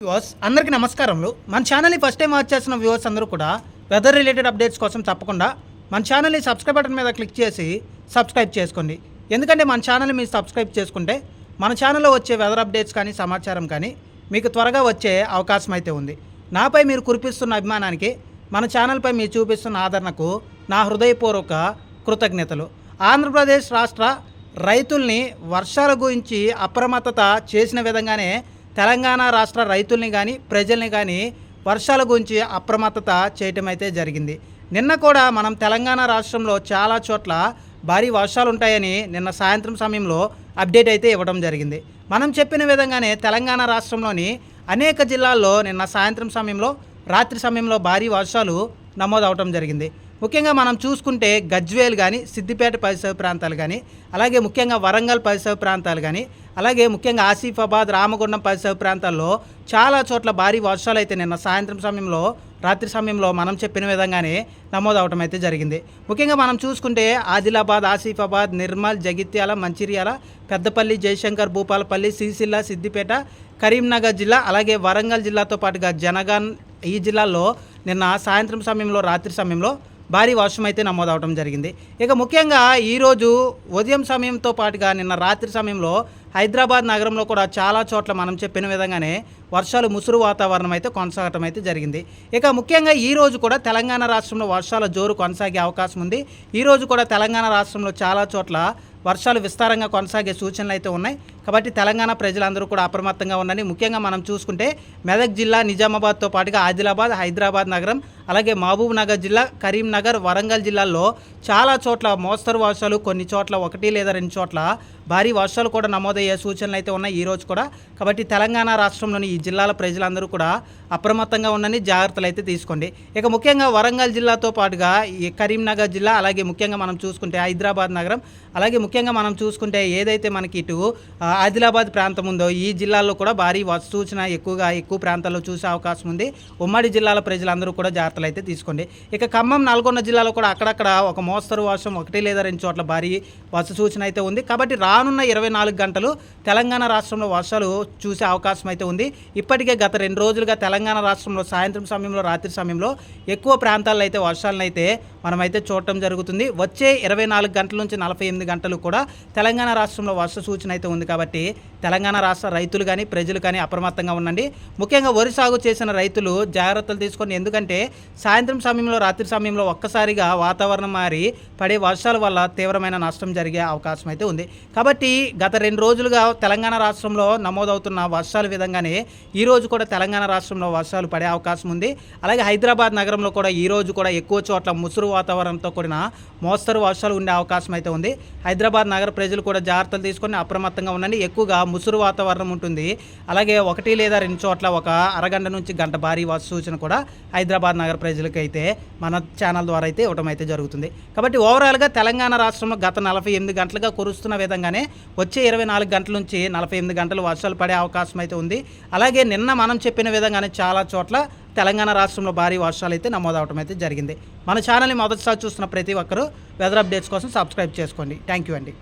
Viewers అందరికీ నమస్కారములు మన ఛానల్ని ఫస్ట్ టైం వాచ్ చేసిన వ్యూవర్స్ అందరూ కూడా వెదర్ రిలేటెడ్ అప్డేట్స్ కోసం తప్పకుండా మన ఛానల్ని సబ్స్క్రైబ్ బటన్ మీద క్లిక్ చేసి సబ్స్క్రైబ్ చేసుకోండి. ఎందుకంటే మన ఛానల్ని మీరు సబ్స్క్రైబ్ చేసుకుంటే మన ఛానల్లో వచ్చే వెదర్ అప్డేట్స్ కానీ సమాచారం కానీ మీకు త్వరగా వచ్చే అవకాశం అయితే ఉంది. నాపై మీరు కురిపిస్తున్న అభిమానానికి మన ఛానల్పై మీరు చూపిస్తున్న ఆదరణకు నా హృదయపూర్వక కృతజ్ఞతలు. ఆంధ్రప్రదేశ్ రాష్ట్ర రైతుల్ని వర్షాల గురించి అప్రమత్తత చేసిన విధంగానే తెలంగాణ రాష్ట్ర రైతుల్ని కానీ ప్రజల్ని కానీ వర్షాల గురించి అప్రమత్తత చేయటం అయితే జరిగింది. నిన్న కూడా మనం తెలంగాణ రాష్ట్రంలో చాలా చోట్ల భారీ వర్షాలు ఉంటాయని నిన్న సాయంత్రం సమయంలో అప్డేట్ అయితే ఇవ్వడం జరిగింది. మనం చెప్పిన విధంగానే తెలంగాణ రాష్ట్రంలోని అనేక జిల్లాల్లో నిన్న సాయంత్రం సమయంలో రాత్రి సమయంలో భారీ వర్షాలు నమోదవటం జరిగింది. ముఖ్యంగా మనం చూసుకుంటే గజ్వేల్ కానీ సిద్దిపేట పరిసర ప్రాంతాలు కానీ అలాగే ముఖ్యంగా వరంగల్ పరిసర ప్రాంతాలు కానీ అలాగే ముఖ్యంగా ఆసిఫాబాద్ రామగుండం పరిసర ప్రాంతాల్లో చాలా చోట్ల భారీ వర్షాలు అయితే నిన్న సాయంత్రం సమయంలో రాత్రి సమయంలో మనం చెప్పిన విధంగానే నమోదు నమోదవటం అయితే జరిగింది. ముఖ్యంగా మనం చూసుకుంటే ఆదిలాబాద్ ఆసిఫాబాద్ నిర్మల్ జగిత్యాల మంచిర్యాల పెద్దపల్లి జయశంకర్ భూపాలపల్లి సిరిసిల్ల సిద్దిపేట కరీంనగర్ జిల్లా అలాగే వరంగల్ జిల్లాతో పాటుగా జనగాన్ ఈ జిల్లాల్లో నిన్న సాయంత్రం సమయంలో రాత్రి సమయంలో భారీ వర్షం అయితే నమోదవడం జరిగింది. ఇక ముఖ్యంగా ఈరోజు ఉదయం సమయంతో పాటుగా నిన్న రాత్రి సమయంలో హైదరాబాద్ నగరంలో కూడా చాలా చోట్ల మనం చెప్పిన విధంగానే వర్షాలు ముసురు వాతావరణం అయితే కొనసాగటం అయితే జరిగింది. ఇక ముఖ్యంగా ఈ రోజు కూడా తెలంగాణ రాష్ట్రంలో వర్షాల జోరు కొనసాగే అవకాశం ఉంది. ఈ రోజు కూడా తెలంగాణ రాష్ట్రంలో చాలా చోట్ల వర్షాలు విస్తారంగా కొనసాగే సూచనలు అయితే ఉన్నాయి. కాబట్టి తెలంగాణ ప్రజలందరూ కూడా అప్రమత్తంగా ఉండండి. ముఖ్యంగా మనం చూసుకుంటే మెదక్ జిల్లా నిజామాబాద్తో పాటుగా ఆదిలాబాద్ హైదరాబాద్ నగరం అలాగే మహబూబ్ నగర్ జిల్లా కరీంనగర్ వరంగల్ జిల్లాల్లో చాలా చోట్ల మోస్తరు వర్షాలు కొన్ని చోట్ల ఒకటి లేదా రెండు చోట్ల భారీ వర్షాలు కూడా నమోదయ్యే సూచనలు అయితే ఉన్నాయి ఈ రోజు కూడా. కాబట్టి తెలంగాణ రాష్ట్రంలోని ఈ జిల్లాల ప్రజలందరూ కూడా అప్రమత్తంగా ఉండని జాగ్రత్తలు అయితే తీసుకోండి. ఇక ముఖ్యంగా వరంగల్ జిల్లాతో పాటుగా ఈ కరీంనగర్ జిల్లా అలాగే ముఖ్యంగా మనం చూసుకుంటే హైదరాబాద్ నగరం అలాగే ముఖ్యంగా మనం చూసుకుంటే ఏదైతే మనకి ఇటు ఆదిలాబాద్ ప్రాంతం ఉందో ఈ జిల్లాల్లో కూడా భారీ వర్ష సూచన ఎక్కువగా ఎక్కువ ప్రాంతాల్లో చూసే అవకాశం ఉంది. ఉమ్మడి జిల్లాల ప్రజలందరూ కూడా జాగ్రత్తలు అయితే తీసుకోండి. ఇక ఖమ్మం నల్గొండ జిల్లాలో కూడా అక్కడక్కడ ఒక మోస్తరు వర్షం ఒకటి లేదా రెండు చోట్ల భారీ వర్ష సూచన అయితే ఉంది. కాబట్టి రానున్న ఇరవై నాలుగు గంటలు తెలంగాణ రాష్ట్రంలో వర్షాలు చూసే అవకాశం అయితే ఉంది. ఇప్పటికే గత రెండు రోజులుగా తెలంగాణ రాష్ట్రంలో సాయంత్రం సమయంలో రాత్రి సమయంలో ఎక్కువ ప్రాంతాల్లో అయితే వర్షాలను అయితే మనమైతే చూడటం జరుగుతుంది. వచ్చే ఇరవై నాలుగు గంటల నుంచి నలభై ఎనిమిది గంటలు కూడా తెలంగాణ రాష్ట్రంలో వర్ష సూచన అయితే ఉంది కాబట్టి తెలంగాణ రాష్ట్ర రైతులు కానీ ప్రజలు కానీ అప్రమత్తంగా ఉండండి. ముఖ్యంగా వరి సాగు చేసిన రైతులు జాగ్రత్తలు తీసుకొని ఎందుకంటే సాయంత్రం సమయంలో రాత్రి సమయంలో ఒక్కసారిగా వాతావరణం మారి పడే వర్షాల వల్ల తీవ్రమైన నష్టం జరిగే అవకాశం అయితే ఉంది. కాబట్టి గత రెండు రోజులుగా తెలంగాణ రాష్ట్రంలో నమోదవుతున్న వర్షాల విధంగానే ఈ రోజు కూడా తెలంగాణ రాష్ట్రంలో వర్షాలు పడే అవకాశం ఉంది. అలాగే హైదరాబాద్ నగరంలో కూడా ఈ రోజు కూడా ఎక్కువ చోట్ల ముసురు వాతావరణంతో కూడిన మోస్తరు వర్షాలు ఉండే అవకాశం అయితే ఉంది. హైదరాబాద్ నగర ప్రజలు కూడా జాగ్రత్తలు తీసుకొని అప్రమత్తంగా ఉండండి. ఎక్కువగా ముసురు వాతావరణం ఉంటుంది. అలాగే ఒకటి లేదా రెండు చోట్ల ఒక అరగంట నుంచి గంట భారీ వర్ష సూచన కూడా హైదరాబాద్ నగర ప్రజలకి అయితే మన ఛానల్ ద్వారా అయితే ఇవ్వడం అయితే జరుగుతుంది. కాబట్టి ఓవరాల్గా తెలంగాణ రాష్ట్రంలో గత నలభై ఎనిమిది గంటలుగా కురుస్తున్న విధంగానే వచ్చే ఇరవై నాలుగు గంటల నుంచి నలభై ఎనిమిది గంటలు వర్షాలు పడే అవకాశం అయితే ఉంది. అలాగే నిన్న మనం చెప్పిన విధంగానే చాలా చోట్ల తెలంగాణ రాష్ట్రంలో భారీ వర్షాలు అయితే నమోదవడం అయితే జరిగింది. మన ఛానల్ని మొదటిసారి చూస్తున్న ప్రతి ఒక్కరూ వెదర్ అప్డేట్స్ కోసం సబ్స్క్రైబ్ చేసుకోండి. థ్యాంక్ యూ అండి.